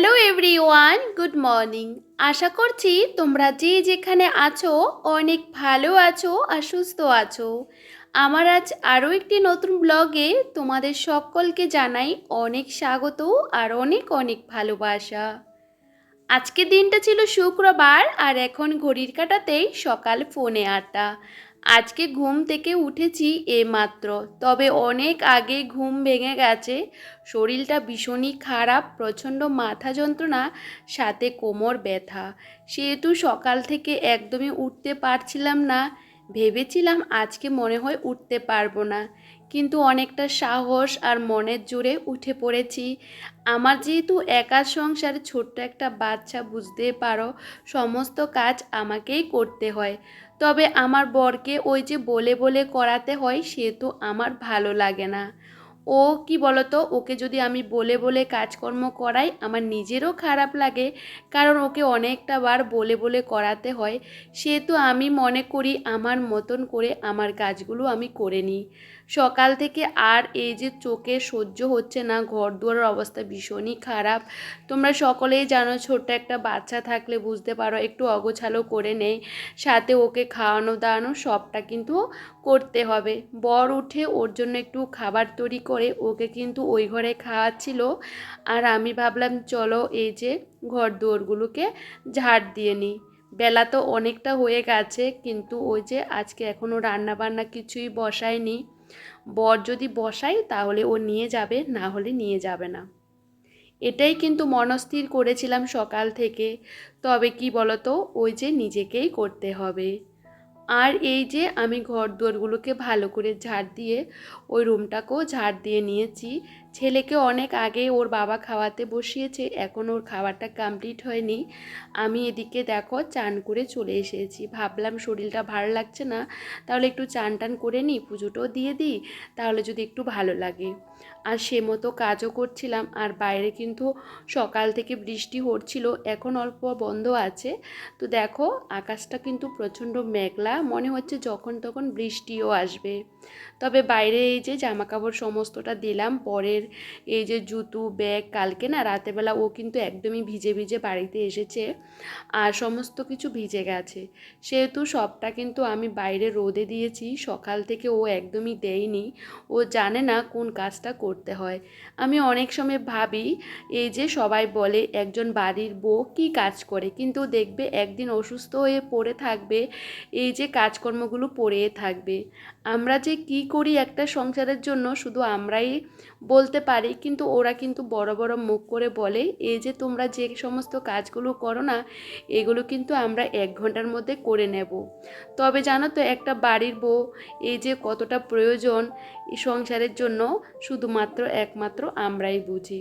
Hello everyone good morning আশা করছি তোমরা যে যেখানে আছো অনেক ভালো আছো আর সুস্থ আছো। আমার আজ আরও একটি নতুন ব্লগে তোমাদের সকলকে জানাই অনেক স্বাগত আর অনেক অনেক ভালোবাসা। আজকের দিনটা ছিল শুক্রবার আর এখন ঘড়ির কাটাতেই সকাল ফোনে আটটা আজকে ঘুম থেকে উঠেছি এমাত্র, তবে অনেক আগে ঘুম ভেঙে গেছে। শরীরটা ভীষণই খারাপ, প্রচণ্ড মাথা যন্ত্রণা, সাথে কোমর ব্যথা। সেহেতু সকাল থেকে একদমই উঠতে পারছিলাম না। ভেবেছিলাম আজকে মনে হয় উঠতে পারব না। কিন্তু অনেকটা সাহস আর মনের জোরে উঠে পড়েছি। আমার যেহেতু একা সংসারে, ছোট্ট একটা বাচ্চা বুঝতে পারো, সমস্ত কাজ আমাকেই করতে হয়। তবে আমার বরকে ওই যে বলে বলে করাতে হয় সেহেতু আমার ভালো লাগে না। ও কি বলতো, ওকে যদি আমি বলে বলে কাজকর্ম করাই, আমার নিজেরও খারাপ লাগে। কারণ ওকে অনেকটা বার বলে বলে করাতে হয়। সেহেতু আমি মনে করি, আমার মতন করে আমার কাজগুলো আমি করে নিই। সকাল থেকে আর এই যে চোখে সহ্য হচ্ছে না ঘর দুয়ারের অবস্থা ভীষণই খারাপ। তোমরা সকলেই জানো ছোট্ট একটা বাচ্চা থাকলে বুঝতে পারো, একটু অগোছালো করে নেই, সাথে ওকে খাওয়ানো দাওয়ানো সবটা কিন্তু করতে হবে। বর উঠে ওর জন্য একটু খাবার তৈরি করে ওকে কিন্তু ওই ঘরে খাওয়াচ্ছিল। আর আমি ভাবলাম, চলো এই যে ঘর দুয়ারগুলোকে ঝাড় দিয়ে নিই। বেলা তো অনেকটা হয়ে গেছে, কিন্তু ওই যে আজকে এখনও রান্না বান্না কিছুই বসায়নি। বর যদি বসাই তাহলে ও নিয়ে যাবে, না হলে নিয়ে যাবে না। এটাই কিন্তু মনস্থির করেছিলাম সকাল থেকে। তবে কি বলতো, ওই যে নিজেকেই করতে হবে। আর এই যে আমি ঘর দুয়ারগুলোকে ভালো করে ঝাড় দিয়ে, ওই রুমটাকেও ঝাড় দিয়ে নিয়েছি ছেলেকে অনেক আগে ওর বাবা খাওয়াতে বসিয়েছে, এখন ওর খাবারটা কমপ্লিট হয়নি। আমি এদিকে দেখো চান করে চলে এসেছি। ভাবলাম শরীরটা ভালো লাগছে না, তাহলে একটু চান টান করে নিই, পুজোটাও দিয়ে দিই, তাহলে যদি একটু ভালো লাগে। আর সে মতো কাজও করছিলাম, আর বাইরে কিন্তু সকাল থেকে বৃষ্টি হচ্ছিল, এখন অল্প বন্ধ আছে। তো দেখো, আকাশটা কিন্তু প্রচণ্ড মেঘলা, মনে হচ্ছে যখন তখন বৃষ্টিও আসবে। তবে বাইরে এই যে জামা কাপড় সমস্তটা দিলাম, পরের এই যে জুতো, ব্যাগ, কালকে না রাতেবেলা ও কিন্তু একদমই ভিজে ভিজে বাড়িতে এসেছে আর সমস্ত কিছু ভিজে গেছে। সেহেতু সবটা কিন্তু আমি বাইরে রোদে দিয়েছি, সকাল থেকে ও একদমই দেয়নি। ও জানে না কোন কাজটা করতে হয়। আমি অনেক সময় ভাবি, এই যে সবাই বলে একজন বাড়ির বউ কী কাজ করে, কিন্তু দেখবে একদিন অসুস্থ হয়ে পড়ে থাকবে, এই যে কাজকর্মগুলো পড়ে থাকবে। আমরা যে কি করি একটা সংসারের জন্য, শুধু আমরাই বলতে পারি, কিন্তু ওরা কিন্তু বড় বড় মুখ করে বলে, এই যে তোমরা যে সমস্ত কাজগুলো করো না, এগুলো কিন্তু আমরা এক ঘণ্টার মধ্যে করে নেব। তবে জানো তো, একটা বাড়ির বউ, এই যে কতটা প্রয়োজন সংসারের জন্য, শুধুমাত্র একমাত্র আমরাই বুঝি।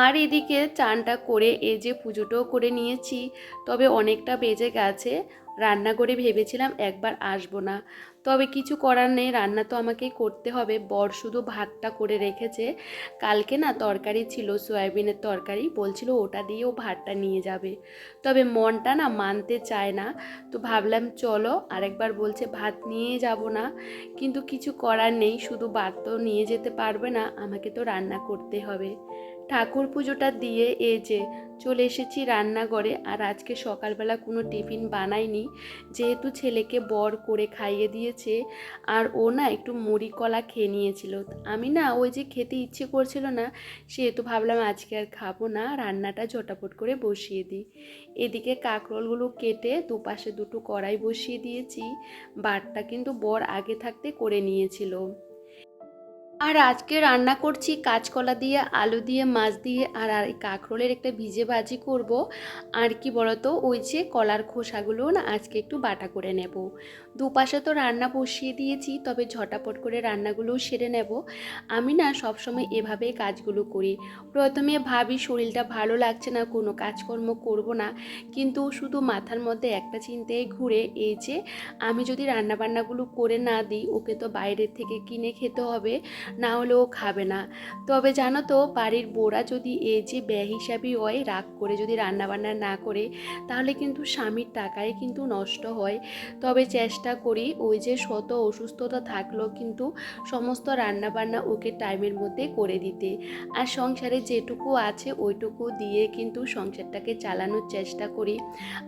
আর এদিকে চানটা করে এই যে পুজোটাও করে নিয়েছি। তবে অনেকটা বেজে গেছে। রান্না করে ভেবেছিলাম একবার আসব না। তবে কিছু করার নেই, রান্না তো আমাকেই করতে হবে। বর শুধু ভাতটা করে রেখেছে। কালকে না তরকারি ছিল, সয়াবিনের তরকারি। বলছিল ওটা দিয়েও ভাতটা নিয়ে যাবে। তবে মনটা না মানতে চায় না। তো ভাবলাম চলো, আরেকবার বলছে ভাত নিয়ে যাব না। কিন্তু কিছু করার নেই, শুধু ভাত তো নিয়ে যেতে পারবে না। আমাকে তো রান্না করতে হবে। ঠাকুর পুজোটা দিয়ে এই যে চলে এসেছি রান্নাঘরে, আর আজকে সকালবেলা কোনো টিফিন বানাইনি। যেহেতু ছেলেকে বর করে খাইয়ে দিয়েছে, আর ও না একটু মুড়ি কলা খেয়ে নিয়েছিল। আমি না ওই যে খেতে ইচ্ছে করছিল না, সেহেতু ভাবলাম আজকে আর খাব না, রান্নাটা ঝটাপট করে বসিয়ে দিই। এদিকে কাঁকরোলগুলো কেটে দুপাশে দুটো কড়াই বসিয়ে দিয়েছি। বাটটা কিন্তু বর আগে থাকতে করে নিয়েছিল। আর আজকে রান্না করছি কাঁচকলা দিয়ে, আলু দিয়ে, মাছ দিয়ে, আর আর কাঁকরোলের একটা ভিজে ভাজি করব। আর কি বলতো, ওই যে কলার খোসাগুলো না, আজকে একটু বাটা করে নেব। দুপাশে তো রান্না বসিয়ে দিয়েছি, তবে ঝটাপট করে রান্নাগুলোও সেরে নেব। আমি না সবসময় এভাবেই কাজগুলো করি। প্রথমে ভাবি শরীরটা ভালো লাগছে না, কোনো কাজকর্ম করব না। কিন্তু শুধু মাথার মধ্যে একটা চিন্তায় ঘুরে এই যে, আমি যদি রান্নাবান্নাগুলো করে না দিই, ওকে তো বাইরের থেকে কিনে খেতে হবে, না হলে ও খাবে না। তবে জানো তো, বাড়ির বোরা যদি এই যে ব্যয় হিসাবেই হয়, রাগ করে যদি রান্নাবান্না না করে, তাহলে কিন্তু স্বামীর টাকায় কিন্তু নষ্ট হয়। তবে চেষ্টা করি ওই যে শত অসুস্থতা থাকলেও কিন্তু সমস্ত রান্নাবান্না ওকে টাইমের মধ্যে করে দিতে। আর সংসারে যেটুকু আছে ওইটুকু দিয়ে কিন্তু সংসারটাকে চালানোর চেষ্টা করি।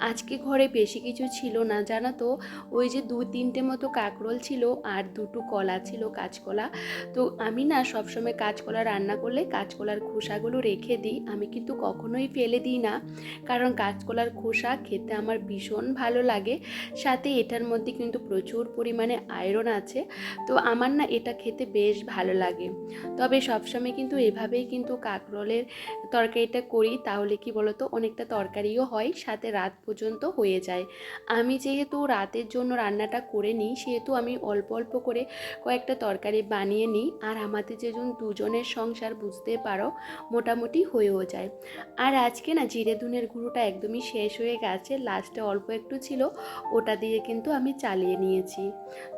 আজকে ঘরে বেশি কিছু ছিল না, জানো তো? ওই যে দু তিনটে মতো কাঁকরোল ছিল আর দুটো কলা ছিল কাঁচকলা। তো আমি না সবসময় কাঁচকলা রান্না করলে কাঁচকলার খোসাগুলো রেখে দিই। আমি কিন্তু কখনোই ফেলে দিই না। কারণ কাঁচকলার খোসা খেতে আমার ভীষণ ভালো লাগে। সাথে এটার মধ্যে কিন্তু প্রচুর পরিমাণে আয়রন আছে। তো আমার না এটা খেতে বেশ ভালো লাগে। তবে সবসময় কিন্তু এভাবেই কিন্তু কাঁকরোলের তরকারিটা করি, তাহলে কি বলতো, অনেকটা তরকারিও হয়, সাথে রাত পর্যন্ত হয়ে যায়। আমি যেহেতু রাতের জন্য রান্নাটা করে নিই, সেহেতু আমি অল্প অল্প করে কয়েকটা তরকারি বানিয়ে নিই, আর আমাদের যেজন দুজনের সংসার বুঝতে পারো, মোটামুটি হয়েও যায়। আর আজকে না জিরে ধুনের গুঁড়োটা একদমই শেষ হয়ে গেছে লাস্টে অল্প একটু ছিল, ওটা দিয়ে কিন্তু আমি চালিয়ে নিয়েছি।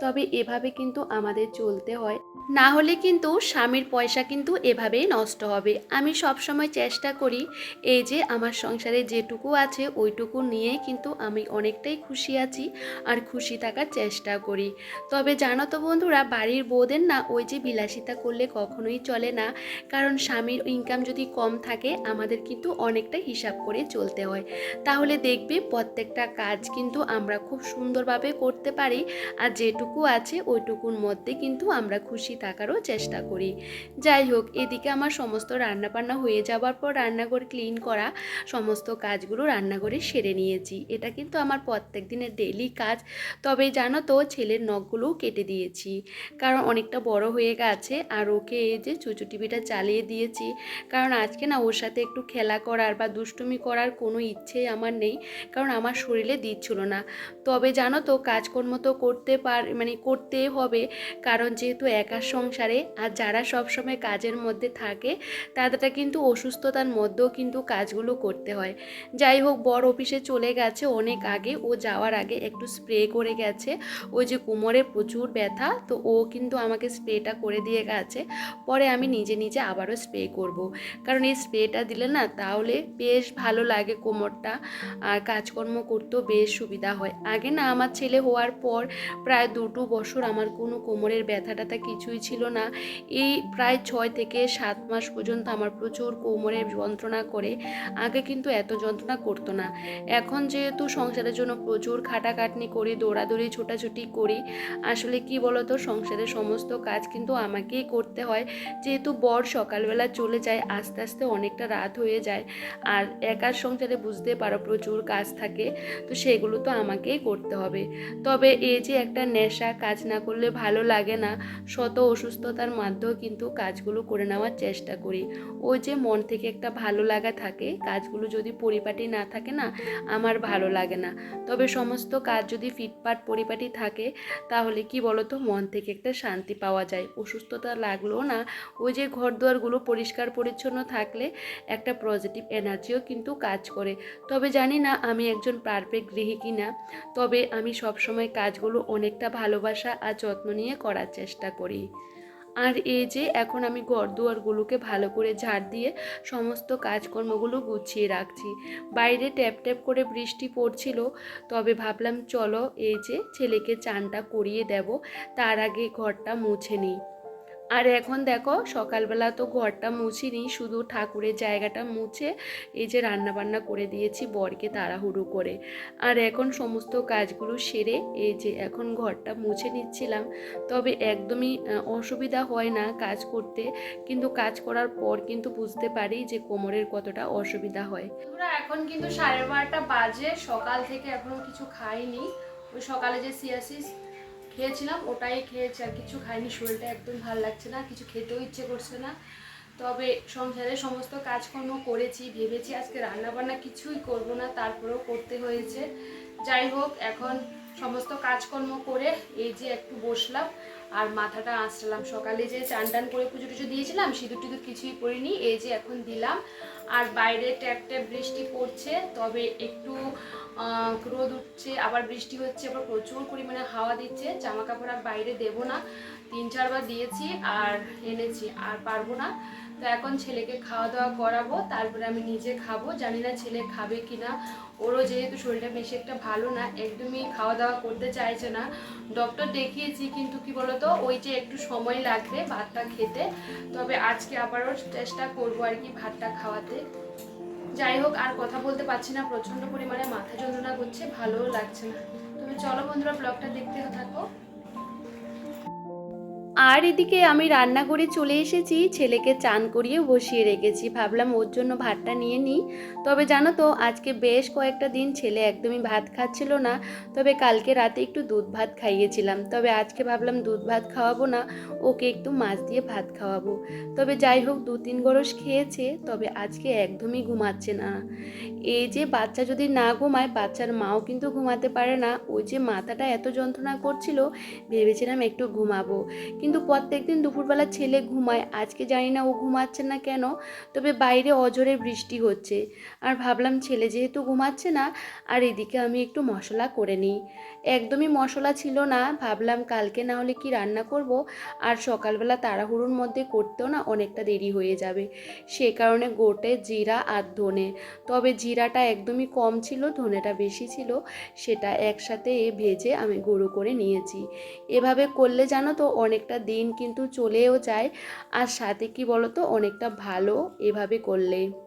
তবে এভাবে কিন্তু আমাদের চলতে হয়। না হলে কিন্তু স্বামীর পয়সা কিন্তু এভাবেই নষ্ট হবে। আমি সব সময় চেষ্টা করি এই যে আমার সংসারে যেটুকু আছে ওইটুকু নিয়ে কিন্তু আমি অনেকটাই খুশি আছি আর খুশি থাকার চেষ্টা করি। তবে জানো তো বন্ধুরা, বাড়ির বউদের না ওই যে বিলাসিতা করলে কখনোই চলে না। কারণ স্বামীর ইনকাম যদি কম থাকে, আমাদের কিন্তু অনেকটা হিসাব করে চলতে হয়। তাহলে দেখবে প্রত্যেকটা কাজ কিন্তু আমরা খুব সুন্দরভাবে করতে পারি আর যেটুকু আছে ওইটুকুর মধ্যে কিন্তু আমরা খুশি থাকারও চেষ্টা করি। যাই হোক, এদিকে আমার সমস্ত রান্নাবান্না হয়ে যাওয়ার পর রান্নাঘর ক্লিন করা সমস্ত কাজগুলো রান্নাঘরে সেরে নিয়েছি। এটা কিন্তু আমার প্রত্যেক দিনের ডেলি কাজ। তবে জানো তো, ছেলের নখগুলোও কেটে দিয়েছি। কারণ অনেকটা বড় হয়ে গেছে আর ওকে এই যে চুচু টিভিটা চালিয়ে দিয়েছি। কারণ আজকে না ওর সাথে একটু খেলা করার বা দুষ্টুমি করার কোনো ইচ্ছেই আমার নেই। কারণ আমার শরীরে দিচ্ছিল না। তবে জানো তো কাজকর্ম তো করতে পার মানে করতে হবে। কারণ যেহেতু একা সংসারে, আর যারা সবসময় কাজের মধ্যে থাকে, তাদেরটা কিন্তু অসুস্থতার মধ্যেও কিন্তু কাজগুলো করতে হয়। যাই হোক বড় অফিসে চলে গেছে অনেক আগে। ও যাওয়ার আগে একটু স্প্রে করে গেছে। ওই যে কোমরে প্রচুর ব্যথা, তো ও কিন্তু আমাকে স্প্রেটা করে দিয়ে গেছে। পরে আমি নিজে নিজে আবারও স্প্রে করব। কারণ এই স্প্রেটা দিলে না, তাহলে বেশ ভালো লাগে কোমরটা। আর কাজকর্ম করতেও বেশ সুবিধা হয়। আগে না আমার ছেলে হওয়ার পর প্রায় দুটো বছর আমার কোনো কোমরের ব্যথা ট্যাথা কিছুই ছিল না। এই প্রায় ছয় থেকে সাত মাস পর্যন্ত আমার প্রচুর কোমরে যন্ত্রণা করে। আগে কিন্তু এত যন্ত্রণা করতো না। এখন যেহেতু সংসারের জন্য প্রচুর খাটাখাটনি করি, দৌড়াদৌড়ি, ছোটাছুটি করি, আসলে কি বলতো, সংসারের সমস্ত কাজ কিন্তু আমাকেই করতে হয়। যেহেতু বর সকালবেলা চলে যায়, আস্তে আস্তে অনেকটা রাত হয়ে যায়। আর একার সংসারে বুঝতে পারো প্রচুর কাজ থাকে, তো সেগুলো তো আমাকেই করতে হবে। তবে এই যে একটা নেশা কাজ না করলে ভালো লাগে না, শত অসুস্থতার মধ্যেও কিন্তু কাজগুলো করে নেওয়ার চেষ্টা করি। ওই যে মন থেকে একটা ভালো লাগা থাকে, কাজগুলো যদি পরিপাটি না থাকে না, আমার ভালো লাগে না। তবে সমস্ত কাজ যদি ফিটপাট পরিপাটি থাকে, তাহলে কি বলতো, মন থেকে একটা শান্তি পাওয়া যায়। অসুস্থতা লাগলেও না, ওই যে ঘর দুয়ারগুলো পরিষ্কার পরিচ্ছন্ন থাকলে একটা পজিটিভ এনার্জিও কিন্তু কাজ করে। তবে জানি না আমি একজন পারফেক্ট গৃহী কিনা, তবে আমি সবসময় কাজগুলো অনেকটা ভালোবাসা আর যত্ন নিয়ে করার চেষ্টা করি। আর এই যে এখন আমি ঘর দুয়ারগুলোকে ভালো করে ঝাড় দিয়ে সমস্ত কাজকর্মগুলো গুছিয়ে রাখছি। বাইরে ট্যাপ ট্যাপ করে বৃষ্টি পড়ছিল, তবে ভাবলাম চলো এই যে ছেলেকে চানটা করিয়ে দেব, তার আগে ঘরটা মুছে নিই। আর এখন দেখো, সকালবেলা তো ঘরটা মুছিনি, শুধু ঠাকুরের জায়গাটা মুছে এই যে রান্না বান্না করে দিয়েছি বরকে তাড়াহুড়ো করে। আর এখন সমস্ত কাজগুলো সেরে এই যে এখন ঘরটা মুছে নিচ্ছিলাম। তবে একদমই অসুবিধা হয় না কাজ করতে, কিন্তু কাজ করার পর কিন্তু বুঝতে পারি যে কোমরের কতটা অসুবিধা হয়। এখন কিন্তু সাড়ে বারোটা বাজে, সকাল থেকে এখনও কিছু খাইনি। ওই সকালে যে সিয়াসিস খেয়েছিলাম, ওটাই খেয়েছি আর কিছু খাইনি, শরীরটা একদম ভালো লাগছে না, কিছু খেতেও ইচ্ছে করছে না। তবে সংসারে সমস্ত কাজকর্ম করেছি, ভেবেছি আজকে রান্নাবান্না কিছুই করব না, তারপরেও করতে হয়েছে। যাই হোক, এখন সমস্ত কাজকর্ম করে এই যে একটু বসলাম আর মাথাটা আঁচড়ালাম সকালে যে চান টান করে পুজো টুজো দিয়েছিলাম, সিঁদুর টিঁদুর কিছুই পরিনি, এই যে এখন দিলাম। আর বাইরে ট্যাপ ট্যাপ বৃষ্টি পড়ছে, তবে একটু রোদ উঠছে, আবার বৃষ্টি হচ্ছে, আবার প্রচুর পরিমাণে হাওয়া দিচ্ছে। জামা কাপড় আর বাইরে দেবো না, তিন চারবার দিয়েছি আর এনেছি, আর পারব না। তো এখন ছেলেকে খাওয়া দাওয়া করাবো, তারপরে আমি নিজে খাব। জানি না ছেলে খাবে কি না ওরও যেহেতু শরীরটা বেশি একটা ভালো না, একদমই খাওয়া দাওয়া করতে চাইছে না। ডক্টর দেখিয়েছি, কিন্তু কি বলতো, ওই যে একটু সময় লাগবে ভাতটা খেতে। তবে আজকে আবারও চেষ্টা করব আর কি ভাতটা খাওয়াতে। যাই হোক, আর কথা বলতে পারছি না, প্রচণ্ড পরিমাণে মাথা যন্ত্রণা করছে, ভালোও লাগছে না। তবে চলো বন্ধুরা ব্লগটা দেখতে থাকো। আর এদিকে আমি রান্না করে চলে এসেছি, ছেলেকে চান করিয়ে বসিয়ে রেখেছি। ভাবলাম ওর জন্য ভাতটা নিয়ে নিই। তবে জানো তো, আজকে বেশ কয়েকটা দিন ছেলে একদমই ভাত খাচ্ছিল না। তবে কালকে রাতে একটু দুধ ভাত খাইয়েছিলাম। তবে আজকে ভাবলাম দুধ ভাত খাওয়াবো না, ওকে একটু মাছ দিয়ে ভাত খাওয়াবো। তবে যাই হোক, দু তিন গরস খেয়েছে, তবে আজকে একদমই ঘুমাচ্ছে না। এই যে বাচ্চা যদি না ঘুমায়, বাচ্চার মাও কিন্তু ঘুমাতে পারে না। ওই যে মাথাটা এত যন্ত্রণা করছিল, ভেবেছিলাম একটু ঘুমাবো। কিন্তু প্রত্যেকদিন দুপুরবেলা ছেলে ঘুমায়। আজকে জানি না ও ঘুমাচ্ছে না কেন, তবে বাইরে অজরে বৃষ্টি হচ্ছে। আর ভাবলাম ছেলে যেহেতু ঘুমাচ্ছে না, আর এদিকে আমি একটু মশলা করে নিই। একদমই মশলা ছিল না, ভাবলাম কালকে না হলে কি রান্না করব। আর সকালবেলা তাড়াহুড়োর মধ্যে করতেও না অনেকটা দেরি হয়ে যাবে। সে কারণে গোটে জিরা আর ধনে। তবে জিরাটা একদমই কম ছিল, ধনেটা বেশি ছিল, সেটা একসাথে ভেজে আমি গুঁড়ো করে নিয়েছি। এভাবে করলে জানো তো অনেকটা দিন কিন্তু চলেও যায়। আর সাথে কি বলতো? অনেকটা ভালো এভাবে করলে।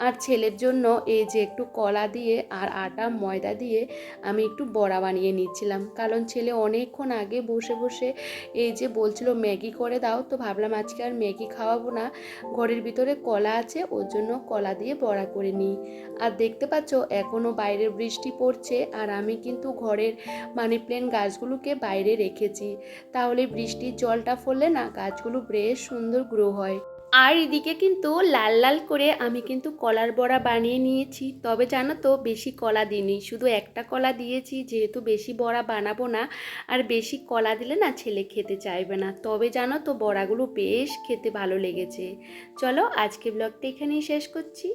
আর ছেলের জন্য এই যে একটু কলা দিয়ে আর আটা, ময়দা দিয়ে আমি একটু বড়া বানিয়ে নিচ্ছিলাম। কারণ ছেলে অনেকক্ষণ আগে বসে বসে এই যে বলছিল, ম্যাগি করে দাও। তো ভাবলাম আজকে আর ম্যাগি খাওয়াবো না। ঘরের ভিতরে কলা আছে, ওর জন্য কলা দিয়ে বড়া করে নিই। আর দেখতে পাচ্ছ এখনও বাইরে বৃষ্টি পড়ছে আর আমি কিন্তু ঘরের মানি প্ল্যান্ট গাছগুলোকে বাইরে রেখেছি। তাহলে বৃষ্টির জলটা ফললে না গাছগুলো বেশ সুন্দর গ্রো হয়। আর এদিকে কিন্তু লাল লাল করে আমি কিন্তু কলার বড়া বানিয়ে নিয়েছি। তবে জানো তো, বেশি কলা দিইনি। শুধু একটা কলা দিয়েছি, যেহেতু বেশি বড়া বানাবো না, আর বেশি কলা দিলে না ছেলে খেতে চাইবে না। তবে জানো তো, বড়াগুলো বেশ খেতে ভালো লেগেছে। চলো আজকে ব্লগটা এখানেই শেষ করছি।